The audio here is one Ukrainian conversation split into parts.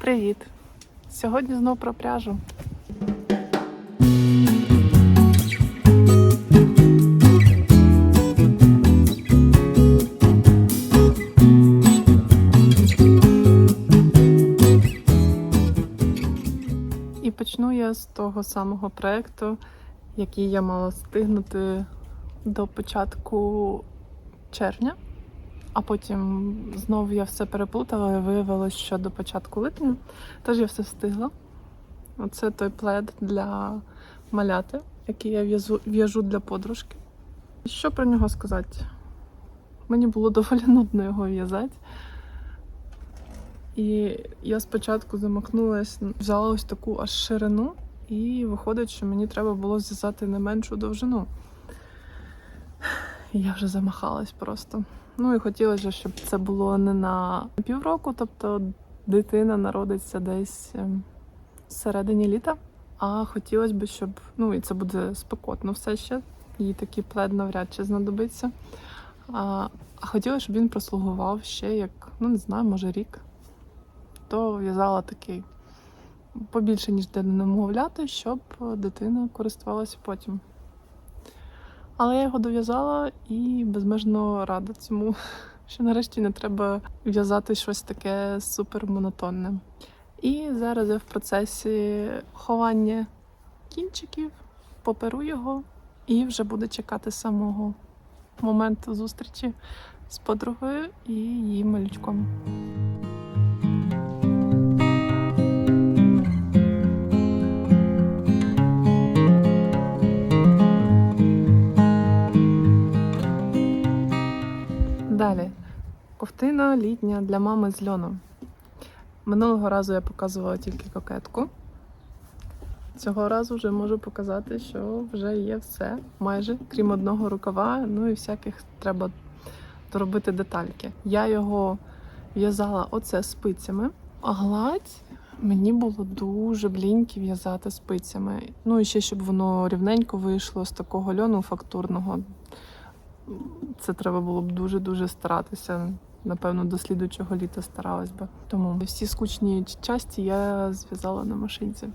Привіт! Сьогодні знов про пряжу. І почну я з того самого проєкту, який я мала встигнути до початку червня. А потім знову я все переплутала і виявилось, що до початку липня теж я все встигла. Оце той плед для маляти, який я в'яжу для подружки. Що про нього сказати? Мені було доволі нудно його в'язати. І я спочатку замахнулась, взяла ось таку аж ширину, і виходить, що мені треба було зв'язати не меншу довжину. Я вже замахалась просто. Ну і хотілося, щоб це було не на півроку, тобто дитина народиться десь ем, всередині літа. А хотілося б, щоб ну і це буде спекотно все ще. Їй такий плед навряд чи знадобиться. А, а хотіла, щоб він прослугував ще як, ну не знаю, може рік. То в'язала такий побільше, ніж для немовляти, щоб дитина користувалася потім. Але я його дов'язала і безмежно рада цьому, що нарешті не треба в'язати щось таке супер монотонне. І зараз я в процесі ховання кінчиків, поперу його, і вже буде чекати самого моменту зустрічі з подругою і її малючком. Далі. Ковтина літня для мами з льону. Минулого разу я показувала тільки кокетку. Цього разу вже можу показати, що вже є все, майже, крім одного рукава, ну і всяких треба доробити детальки. Я його в'язала оце спицями, а гладь мені було дуже бліньки в'язати спицями. Ну і ще щоб воно рівненько вийшло з такого льону фактурного. Це треба було б дуже-дуже старатися. Напевно, до слідуючого літа старалась би. Тому всі скучні часті я зв'язала на машинці.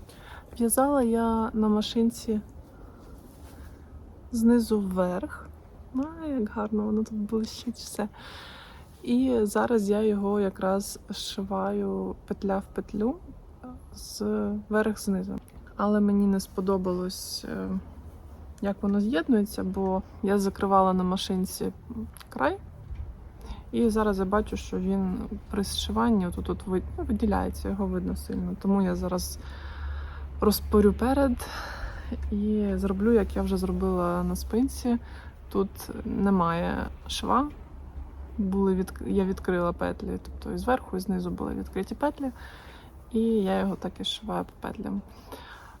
В'язала я на машинці знизу вверх. А, як гарно воно тут блищить все. І зараз я його якраз зшиваю петля в петлю з верх знизу. Але мені не сподобалось, е, як воно з'єднується, бо я закривала на машинці край. І зараз я бачу, що він при зшиванні тут, ну, виділяється, його видно сильно. Тому я зараз розпорю перед і зроблю, як я вже зробила на спинці. Тут немає шва. Були від... Я відкрила петлі, тобто і зверху, і знизу були відкриті петлі, і я його так і зшиваю по петлям.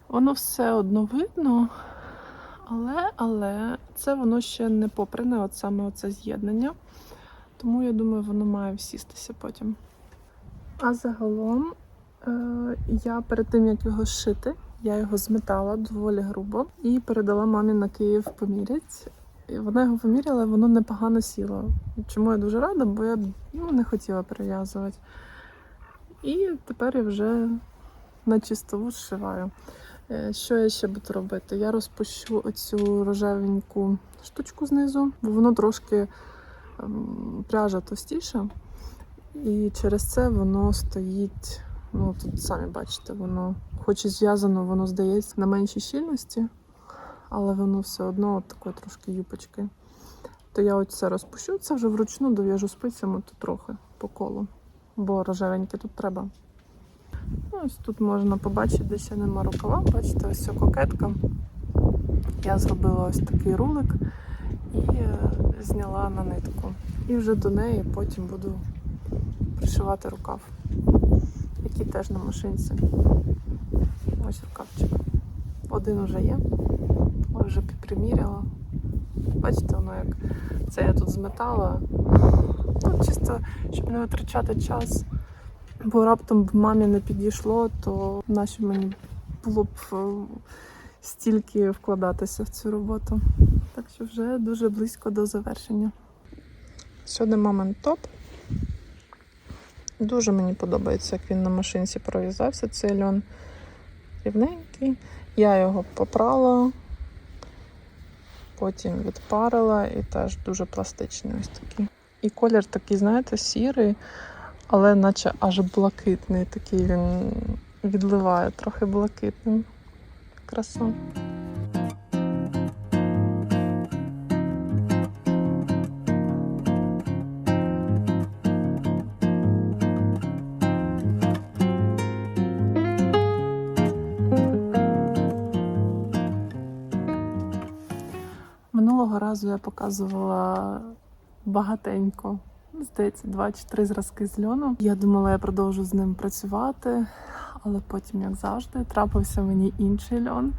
Воно все одно видно, але, але це воно ще не попрене, от саме оце з'єднання. Тому я думаю, воно має всістися потім. А загалом е, я перед тим, як його шити, я його зметала доволі грубо і передала мамі на Київ поміряти. І вона його поміряла, воно непогано сіло. Чому я дуже рада, бо я ну, не хотіла перев'язувати. І тепер я вже на чистову зшиваю. Е, Що я ще буду робити? Я розпущу оцю рожевеньку штучку знизу, бо воно трошки ем, пряжа товстіша, і через це воно стоїть. Ну, тут самі бачите, воно, хоч і зв'язано, воно здається на меншій щільності, але воно все одно от такої трошки юпочки. То я оце розпущу, це вже вручну дов'яжу спицями тут трохи по колу, бо рожевеньке тут треба. Ну, Ось тут можна побачити, де ще нема рукава. Бачите, ось ця кокетка. Я зробила ось такий рулик і е, зняла на нитку. І вже до неї потім буду пришивати рукав, який теж на машинці. Ось рукавчик. Один уже є. Вже приміряла. Бачите, воно як це я тут зметала. Ну, чисто, щоб не витрачати час. Бо раптом б мамі не підійшло, то наші мені було б е, стільки вкладатися в цю роботу. Так що вже дуже близько до завершення. Сьогодні мамин топ. Дуже мені подобається, як він на машинці пров'язався. Цей льон рівненький. Я його попрала, потім відпарила і теж дуже пластичний ось такий. І колір такий, знаєте, сірий, але наче аж блакитний. Такий він відливає трохи блакитним. Краса. Минулого разу я показувала багатенько. Здається, два чи три зразки з льону. Я думала, я продовжу з ним працювати, але потім, як завжди, трапився мені інший льон.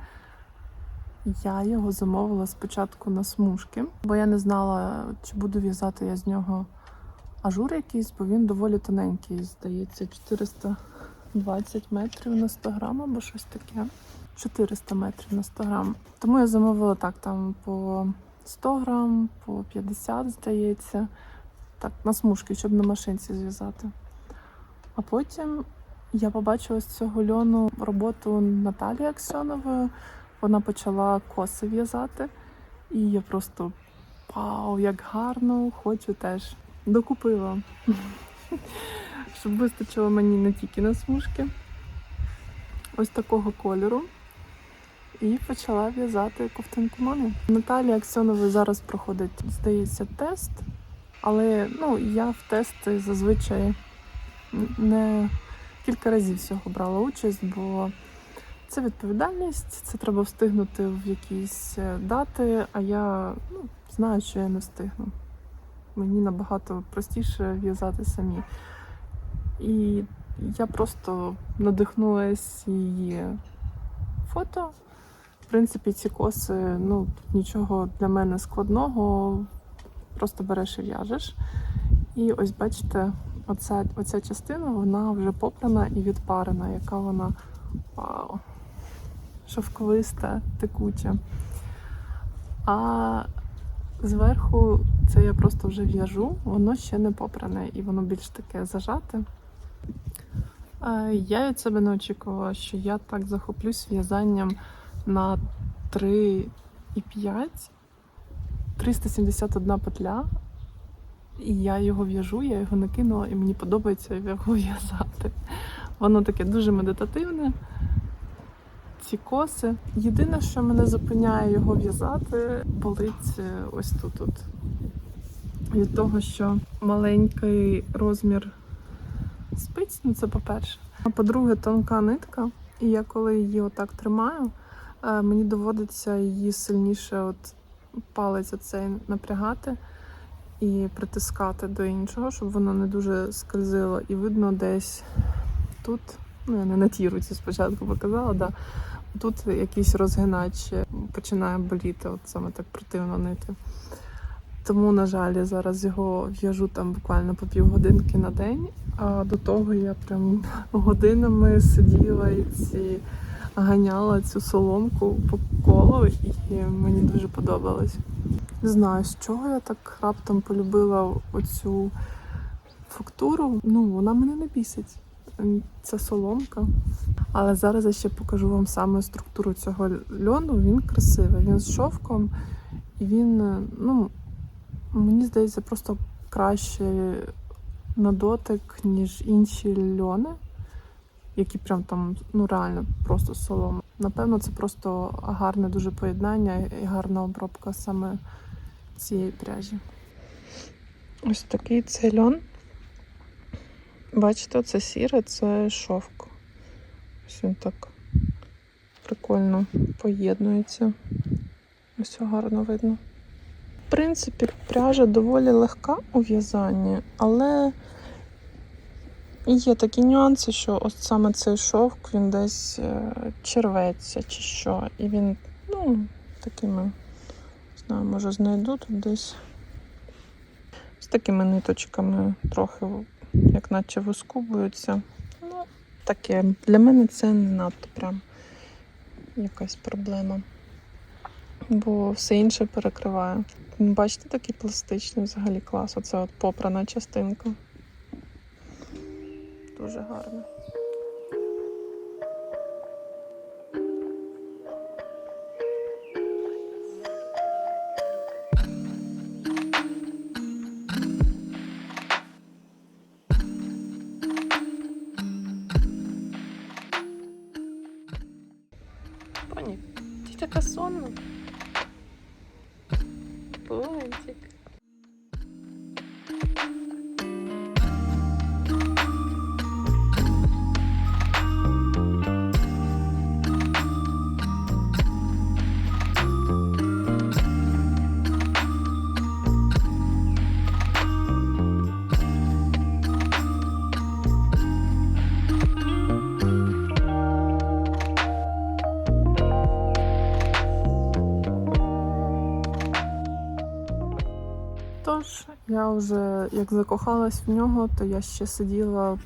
Я його замовила спочатку на смужки, бо я не знала, чи буду в'язати я з нього ажур якийсь, бо він доволі тоненький, здається, 420 метрів на 100 грам або щось таке. 400 метрів на 100 грам. Тому я замовила так, там по 100 грам, по 50, здається. Так, на смужки, щоб на машинці зв'язати. А потім я побачила з цього льону роботу Наталії Аксьонової. Вона почала коси в'язати. І я просто вау, як гарно, хочу теж. Докупила. Щоб вистачило мені не тільки на смужки. Ось такого кольору. І почала в'язати ковтинку мамі. Наталія Аксьонової зараз проходить, здається, тест. Але ну, я в тести зазвичай не кілька разів всього брала участь, бо це відповідальність, це треба встигнути в якісь е, дати, а я ну, знаю, що я не встигну. Мені набагато простіше в'язати самі. І я просто надихнулася її фото. В принципі, ці коси, ну, нічого для мене складного, просто береш і в'яжеш. І ось бачите, оця, оця частина вона вже попрана і відпарена, яка вона вау, шовковиста, текуча. А зверху це я просто вже в'яжу, воно ще не попране і воно більш таке зажате. Я від себе не очікувала, що я так захоплюсь в'язанням на 3,5, 371 петля. І я його в'яжу, я його накинула, і мені подобається його в'язати. Воно таке дуже медитативне. Ці коси. Єдине, що мене зупиняє його в'язати, болить е, ось тут. -от. Від того, що маленький розмір спиць, ну це по-перше. А по-друге, тонка нитка. І я коли її отак тримаю, е, мені доводиться її сильніше от палець оцей напрягати і притискати до іншого, щоб воно не дуже скользило. І видно десь тут, ну я не на тій руці спочатку показала, да, тут якийсь розгинач починає боліти, от саме так противно нити. Тому, на жаль, зараз його в'яжу там буквально по півгодинки на день. А до того я прям годинами сиділа і ці ганяла цю соломку по колу, і мені дуже подобалось. Не знаю, з чого я так раптом полюбила оцю фактуру. Ну, вона мене не бісить. Це соломка. Але зараз я ще покажу вам саме структуру цього льону. Він красивий, він з шовком, і він, ну, мені здається, просто краще на дотик, ніж інші льони, які прям там ну реально просто солома. Напевно, це просто гарне дуже поєднання і гарна обробка саме цієї пряжі. Ось такий цей льон. Бачите, це сіре, це шовк. Ось він так прикольно поєднується. Ось гарно видно. В принципі, пряжа доволі легка у в'язанні, але є такі нюанси, що ось саме цей шовк він десь е, черветься чи що. І він, ну, такими, не знаю, може знайду тут десь з такими ниточками трохи, як наче вискубуються. Ну, таке. Для мене це не надто прям якась проблема. Бо все інше перекриває. Бачите, такий пластичний взагалі клас. Оце от попрана частинка. Дуже гарно. Я вже як закохалась в нього, то я ще сиділа,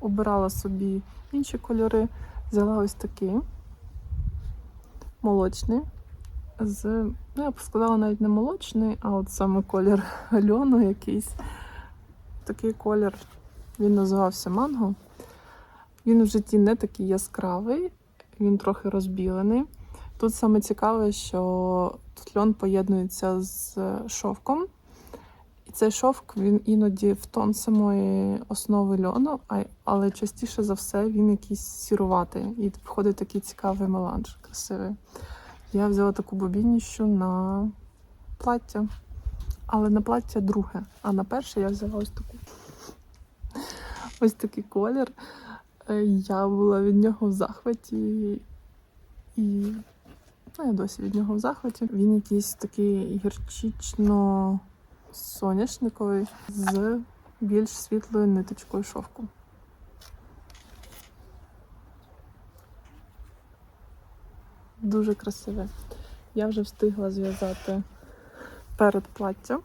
обирала собі інші кольори. Взяла ось такий молочний. З, ну, я б сказала, навіть не молочний, а от саме колір льону якийсь. Такий колір, він називався манго. Він в житті не такий яскравий, він трохи розбілений. Тут саме цікаве, що тут льон поєднується з шовком. Цей шовк він іноді в тон самої основи льону, але частіше за все він якийсь сіруватий. І виходить такий цікавий меланж, красивий. Я взяла таку бобінніщу на плаття, але на плаття друге. А на перше я взяла ось таку. Ось такий колір. Е, Я була від нього в захваті. І ну, я досі від нього в захваті. Він якийсь такий гірчично соняшниковий з більш світлою ниточкою шовку. Дуже красиве. Я вже встигла зв'язати перед платтям.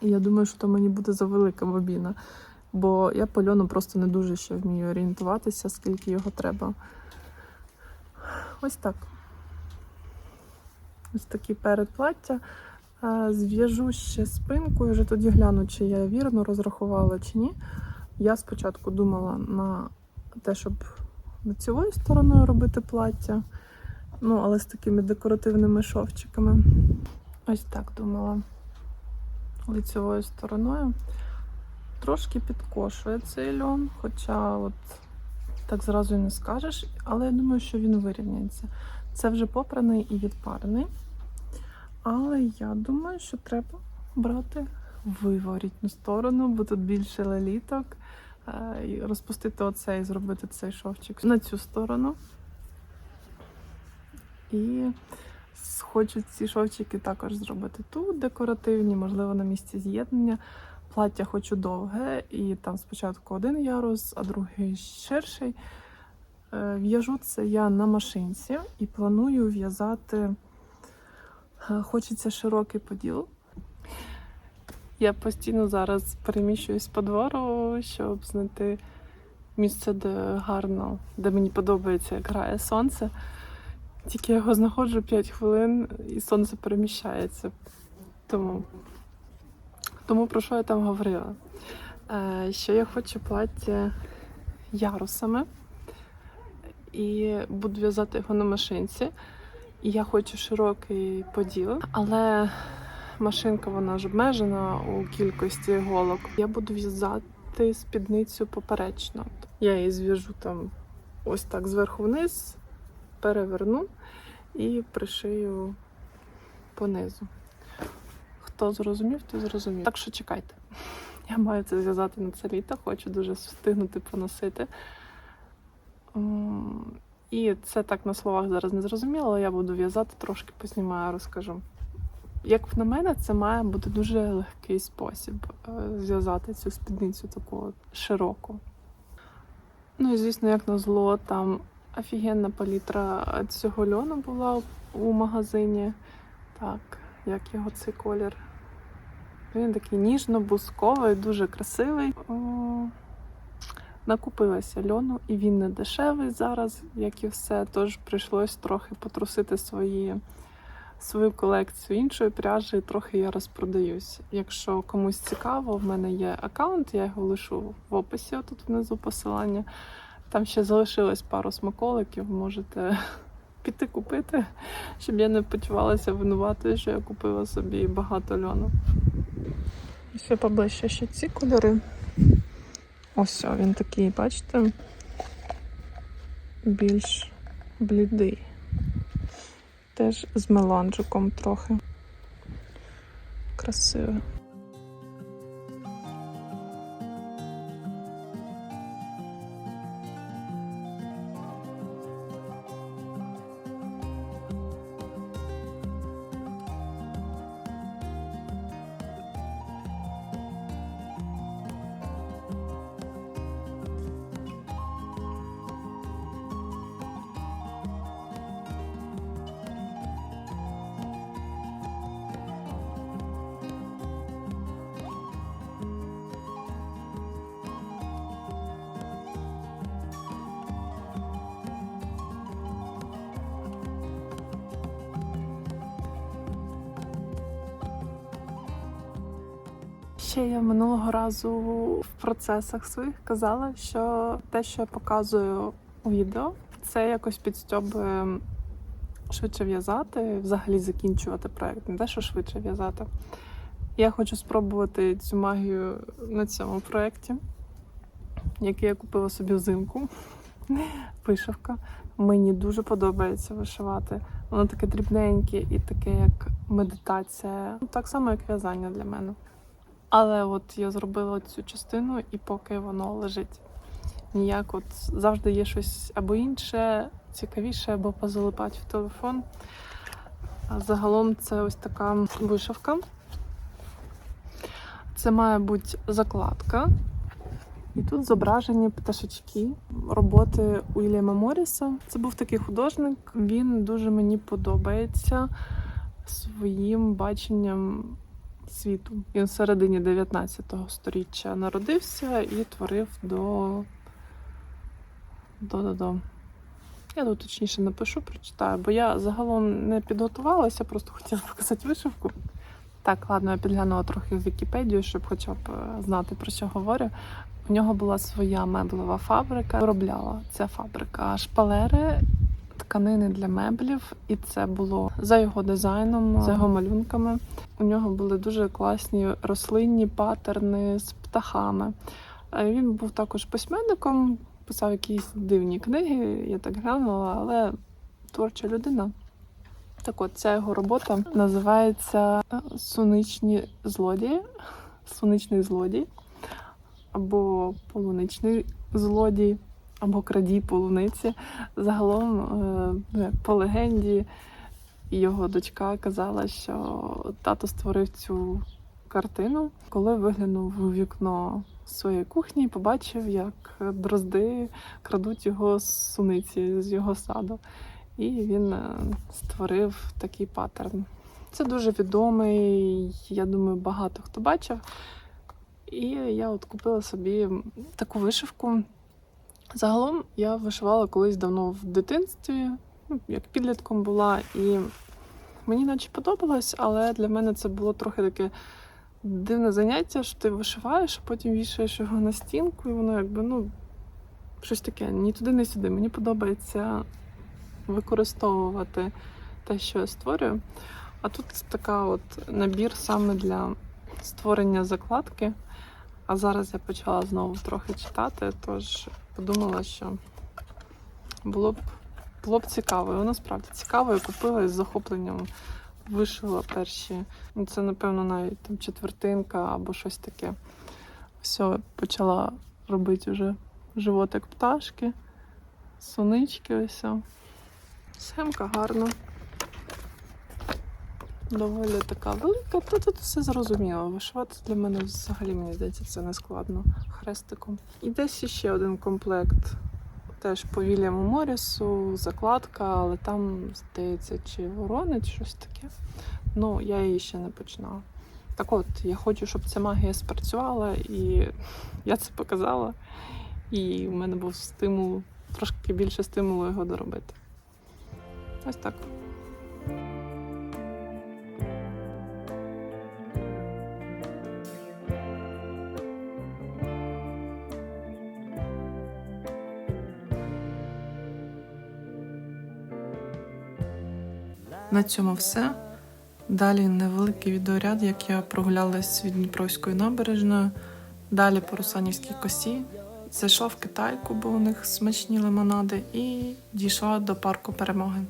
І я думаю, що то мені буде завелика бобіна, бо я по просто не дуже ще вмію орієнтуватися, скільки його треба. Ось так. Ось такі передплаття. Е, Зв'яжу ще спинку і вже тоді гляну, чи я вірно розрахувала чи ні. Я спочатку думала на те, щоб лицевою стороною робити плаття, ну, але з такими декоративними шовчиками. Ось так думала. Лицевою стороною. Трошки підкошує цей льон, хоча от так зразу і не скажеш, але я думаю, що він вирівняється. Це вже попраний і відпарений. Але я думаю, що треба брати виворітну сторону, бо тут більше леліток. Е, Розпустити оце і зробити цей шовчик на цю сторону. І хочу ці шовчики також зробити тут декоративні, можливо, на місці з'єднання. Плаття хочу довге, і там спочатку один ярус, а другий ширший. Е, В'яжу це я на машинці і планую в'язати. Е, Хочеться широкий поділ. Я постійно зараз переміщуюсь по двору, щоб знайти місце, де гарно, де мені подобається, як грає сонце. Тільки я його знаходжу 5 хвилин і сонце переміщається. Тому, тому про що я там говорила? Е, що я хочу плаття ярусами і буду в'язати його на машинці. І я хочу широкий поділ, але машинка вона ж обмежена у кількості голок. Я буду в'язати спідницю поперечно. Я її зв'яжу там ось так зверху вниз, переверну і пришию понизу. Хто зрозумів, то зрозумів. Так що чекайте. Я маю це зв'язати на це літо, хочу дуже встигнути поносити. І це так на словах зараз не зрозуміло, але я буду в'язати, трошки познімаю, розкажу. Як на мене, це має бути дуже легкий спосіб е, зв'язати цю спідницю таку широку. Ну і звісно, як на зло, там офігенна палітра цього льону була у магазині. Так, як його цей колір. Він такий ніжно-бусковий, дуже красивий. Накупилася льону, і він не дешевий зараз, як і все. Тож прийшлось трохи потрусити свої свою колекцію іншої пряжі, трохи я розпродаюсь. Якщо комусь цікаво, в мене є аккаунт, я його лишу в описі, тут внизу посилання. Там ще залишилось пару смаколиків, можете піти купити, щоб я не почувалася винуватою, що я купила собі багато льону. Ще поближче ще ці кольори. Ось він такий, бачите, більш блідий. Теж з меланжиком трохи. Красиве. Ще я минулого разу в процесах своїх казала, що те, що я показую у відео, це якось підстьобує швидше в'язати, взагалі закінчувати проект. Не те, що швидше в'язати. Я хочу спробувати цю магію на цьому проєкті, який я купила собі взимку. Вишивка. Мені дуже подобається вишивати. Воно таке дрібненьке і таке, як медитація. Так само, як в'язання для мене. Але от я зробила цю частину, і поки воно лежить. Ніяк от завжди є щось або інше, цікавіше, або позалипати в телефон. А загалом це ось така вишивка. Це має бути закладка. І тут зображені пташечки роботи Уільяма Моріса. Це був такий художник. Він дуже мені подобається своїм баченням світу. Він в середині 19 століття народився і творив до. до, до, до. Я тут точніше напишу, прочитаю, бо я загалом не підготувалася, просто хотіла показати вишивку. Так, ладно, я підглянула трохи в Вікіпедію, щоб хоча б е, знати про що говорю. У нього була своя меблева фабрика, виробляла ця фабрика шпалери, тканини для меблів, і це було за його дизайном, за його малюнками. У нього були дуже класні рослинні патерни з птахами. Е, Він був також письменником, писав якісь дивні книги, я так глянула, але творча людина. Так от, ця його робота називається Суничні злодії, Суничний злодій, або полуничний злодій, або крадій полуниці. Загалом, е, ну, по легенді, його дочка казала, що тато створив цю картину, коли виглянув у вікно своєї кухні і побачив, як дрозди крадуть його з суниці з його саду. І він е, створив такий паттерн. Це дуже відомий, я думаю, багато хто бачив. І я от купила собі таку вишивку. Загалом я вишивала колись давно в дитинстві, ну, як підлітком була, і мені наче подобалось, але для мене це було трохи таке дивне заняття, що ти вишиваєш, а потім вішаєш його на стінку, і воно якби, ну, щось таке, ні туди, ні сюди. Мені подобається використовувати те, що я створюю. А тут така от набір саме для створення закладки. А зараз я почала знову трохи читати, тож подумала, що було б, було б цікаво. І воно справді цікаво. Я купила і з захопленням вишила перші. Ну, Це, напевно, навіть там четвертинка або щось таке. Все, почала робити вже животик пташки, сонички ось. Схемка гарна. Доволі така велика, та тут все зрозуміло. Вишивати для мене взагалі, мені здається, це не складно хрестиком. І десь ще один комплект. Теж по Вільяму Морісу, закладка, але там, здається, чи ворони, чи щось таке. Ну, я її ще не починала. Так от, я хочу, щоб ця магія спрацювала, і я це показала. І в мене був стимул, трошки більше стимулу його доробити. Ось так. На цьому все. Далі невеликий відеоряд, як я прогулялась від Дніпровської набережної, далі по Русанівській косі. Зайшла в Китайку, бо у них смачні лимонади, і дійшла до парку перемоги.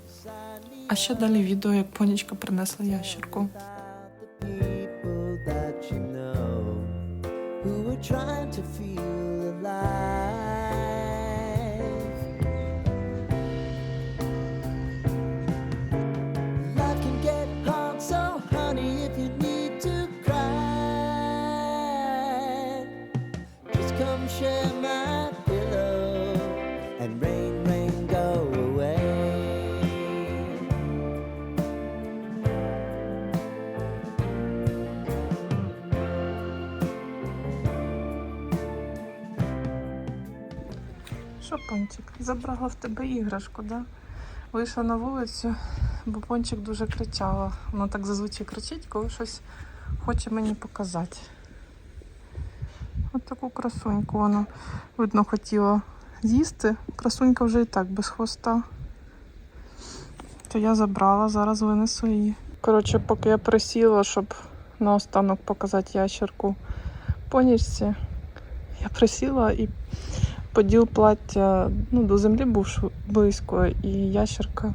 А ще далі відео, як понічка принесла ящерку. trying to feel Що, пончик? Забрала в тебе іграшку, да? Вийшла на вулицю, бо пончик дуже кричала. Вона так зазвичай кричить, коли щось хоче мені показати. От таку красуньку вона, видно, хотіла з'їсти. Красунька вже і так без хвоста. То я забрала, зараз винесу її. Коротше, поки я присіла, щоб наостанок показати ящерку понічці, я присіла і поділ плаття ну, до землі був близько, і ящерка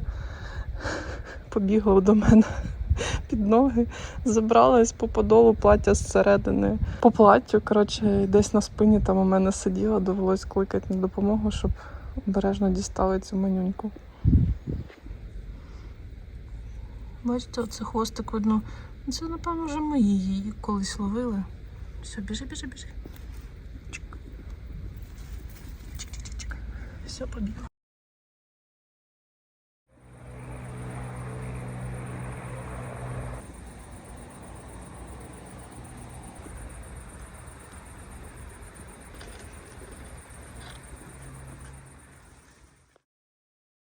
побігла до мене під ноги, забралась по подолу плаття зсередини. По платтю, коротше, десь на спині там у мене сиділа, довелось кликати на допомогу, щоб обережно дістали цю манюньку. Бачите, оце хвостик видно. Це, напевно, вже мої її колись ловили. Все, біжи, біжи, біжи. Все, побігла.